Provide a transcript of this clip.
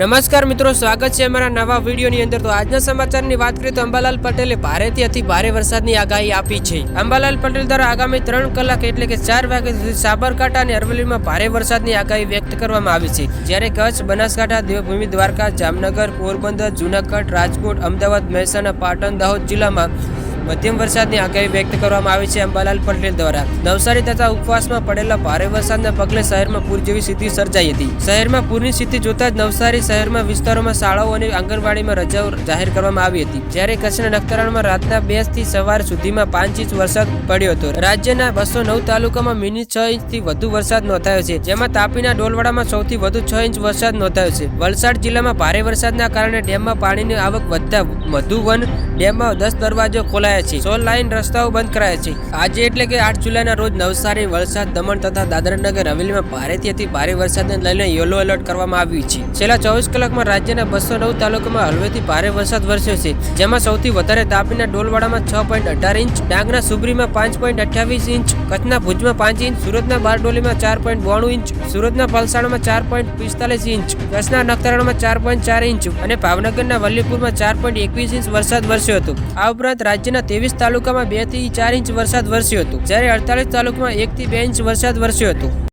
નમસ્કાર મિત્રો, સ્વાગત છે અમારા નવા વિડીયોની અંદર. તો આજના સમાચારની વાત કરીએ તો અંબાલાલ પટેલે ભારેથી અતિ ભારે વરસાદની આગાહી આપી છે. અંબાલાલ પટેલ દ્વારા આગામી ત્રણ કલાક એટલે કે ચાર વાગ્યા સુધી સાબરકાંઠા અને અરવલ્લીમાં ભારે વરસાદની આગાહી વ્યક્ત કરવામાં આવી છે. જ્યારે કચ્છ, બનાસકાંઠા દેવભૂમિ દ્વારકા જામનગર, પોરબંદર, જુનાગઢ, રાજકોટ, અમદાવાદ, મહેસાણા, પાટણ, દાહોદ જિલ્લામાં મધ્યમ વરસાદની આગાહી વ્યક્ત કરવામાં આવી છે અંબાલાલ પટેલ દ્વારા. નવસારી તથા ઉપવાસમાં પડેલા ભારે વરસાદના પગલે શહેરમાં પૂર જેવી સ્થિતિ સર્જાઈ હતી. શહેરમાં પૂરની સ્થિતિ જોતા જ નવસારી શહેરમાં વિસ્તારોમાં શાળાઓ અને આંગણવાડીમાં રજાઓ જાહેર કરવામાં આવી હતી. જ્યારે કચ્છના નખત્રાણામાં રાતના બેથી સવાર સુધીમાં પાંચ ઇંચ વરસાદ પડ્યો હતો. રાજ્યના બસો નવ તાલુકામાં મિનિ છ ઇંચથી વધુ વરસાદ નોંધાયો છે, જેમાં તાપીના ડોલવાડામાં સૌથી વધુ છ ઇંચ વરસાદ નોંધાયો છે. વલસાડ જિલ્લામાં ભારે વરસાદના કારણે ડેમમાં પાણીની આવક વધતા મધુવન ડેમમાં દસ દરવાજો ખોલાયા છે. સોળ લાઇન રસ્તાઓ બંધ કરાયા છે. આજે એટલે કે આઠ જુલાઈના રોજ નવસારી, વલસાડ, દમણ તથા દાદરાનગર હવેલીમાં ભારેથી અતિ ભારે વરસાદને લઈને યલો એલર્ટ કરવામાં આવ્યું છે. છેલ્લા ચોવીસ કલાકમાં રાજ્યના બસો નવ તાલુકામાં હળવેથી ભારે વરસાદ વરસ્યો છે. જેમાં સૌથી વધારે તાપીના ડોલવાડામાં છ પોઈન્ટ અઢાર ઇંચ, ડાંગના સુબરીમાં પાંચ પોઈન્ટ અઠ્યાવીસ ઇંચ, કચ્છના ભુજમાં પાંચ ઇંચ, સુરતના બારડોલીમાં ચાર પોઈન્ટ બોણું ઇંચ, સુરતના પલસાણમાં ચાર પોઈન્ટ પિસ્તાલીસ ઇંચ, કચ્છના નખત્રાણામાં ચાર પોઈન્ટ ચાર ઇંચ અને ભાવનગરના વલ્લીપુરમાં ચાર પોઈન્ટ એકવીસ ઇંચ વરસાદ વરસ્યો હતું. આ ઉપરાંત રાજ્યના ત્રેવીસ તાલુકામાં બેથી ચાર ઇંચ વરસાદ વરસ્યો હતો, જ્યારે અડતાલીસ તાલુકામાં એક થી બે ઇંચ વરસાદ વરસ્યો હતો.